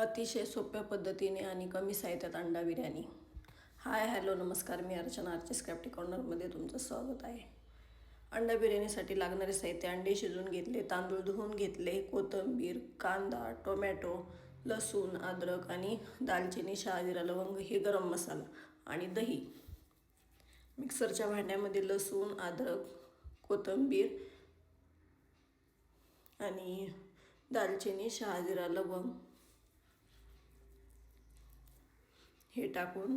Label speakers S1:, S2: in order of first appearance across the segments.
S1: अतिशय सोप्या पद्धतीने आणि कमी साहित्यात अंडा बिर्याणी. हाय हॅलो नमस्कार मी अर्चना आर्चिस क्रॅफ्टी कॉर्नरमध्ये तुमचं स्वागत आहे. अंडा बिर्याणीसाठी लागणारे साहित्य अंडे शिजवून घेतले तांदूळ धुवून घेतले कोथिंबीर कांदा टोमॅटो लसूण अद्रक आणि दालचिनी शहाजिरा लवंग हे गरम मसाला आणि दही. मिक्सरच्या भांड्यामध्ये लसूण अद्रक कोथिंबीर आणि दालचिनी शहाजिरा लवंग हे टाकून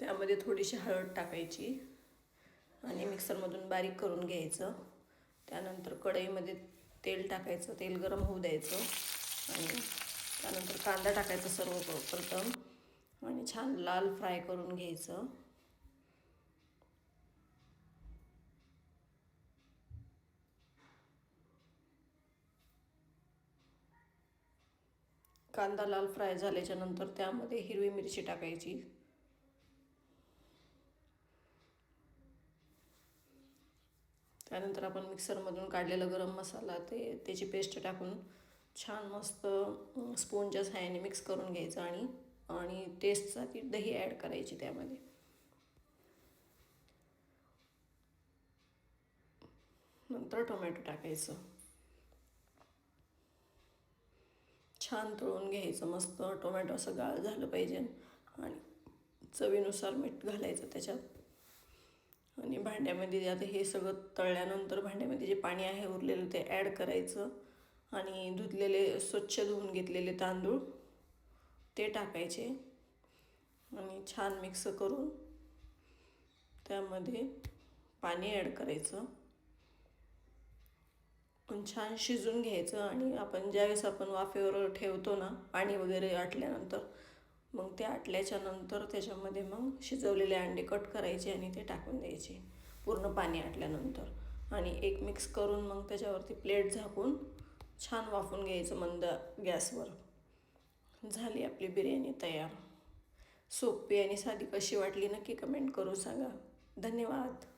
S1: त्यामध्ये थोडीशी हळद टाकायची आणि मिक्सरमधून बारीक करून घ्यायचं. त्यानंतर कढईमध्ये तेल टाकायचं तेल गरम होऊ द्यायचं आणि त्यानंतर कांदा टाकायचा सर्व प्रथम आणि छान लाल फ्राय करून घ्यायचं. कांदा लाल फ्राय झाल्याच्यानंतर त्यामध्ये हिरवी मिरची टाकायची. त्यानंतर आपण मिक्सरमधून काढलेला गरम मसाला ते त्याची पेस्ट टाकून छान मस्त स्पूनच्या सहाय्याने मिक्स करून घ्यायचं आणि आणि टेस्टसाठी दही ॲड करायची त्यामध्ये. नंतर टोमॅटो टाकायचं. छान तळून घ्यायचं मस्त टोमॅटो असं गाळ झालं पाहिजे आणि चवीनुसार मीठ घालायचं त्याच्यात. आणि भांड्यामध्ये आता हे सगळं तळल्यानंतर भांड्यामध्ये जे पाणी आहे उरलेलं ते ॲड करायचं आणि धुतलेले स्वच्छ धुवून घेतलेले तांदूळ ते टाकायचे आणि छान मिक्स करून त्यामध्ये पाणी ॲड करायचं. पण छान शिजून घ्यायचं आणि आपण ज्यावेळेस आपण वाफेवर ठेवतो ना पाणी वगैरे आटल्यानंतर मग ते आटल्याच्या नंतर त्याच्यामध्ये मग शिजवलेले अंडे कट करायचे आणि ते टाकून द्यायचे. पूर्ण पाणी आटल्यानंतर. आणि एक मिक्स करून मग त्याच्यावरती प्लेट झाकून छान वाफून घ्यायचं मंद गॅसवर. झाली आपली बिर्याणी तयार. सोपी आणि साधी कशी वाटली नक्की कमेंट करू सांगा. धन्यवाद.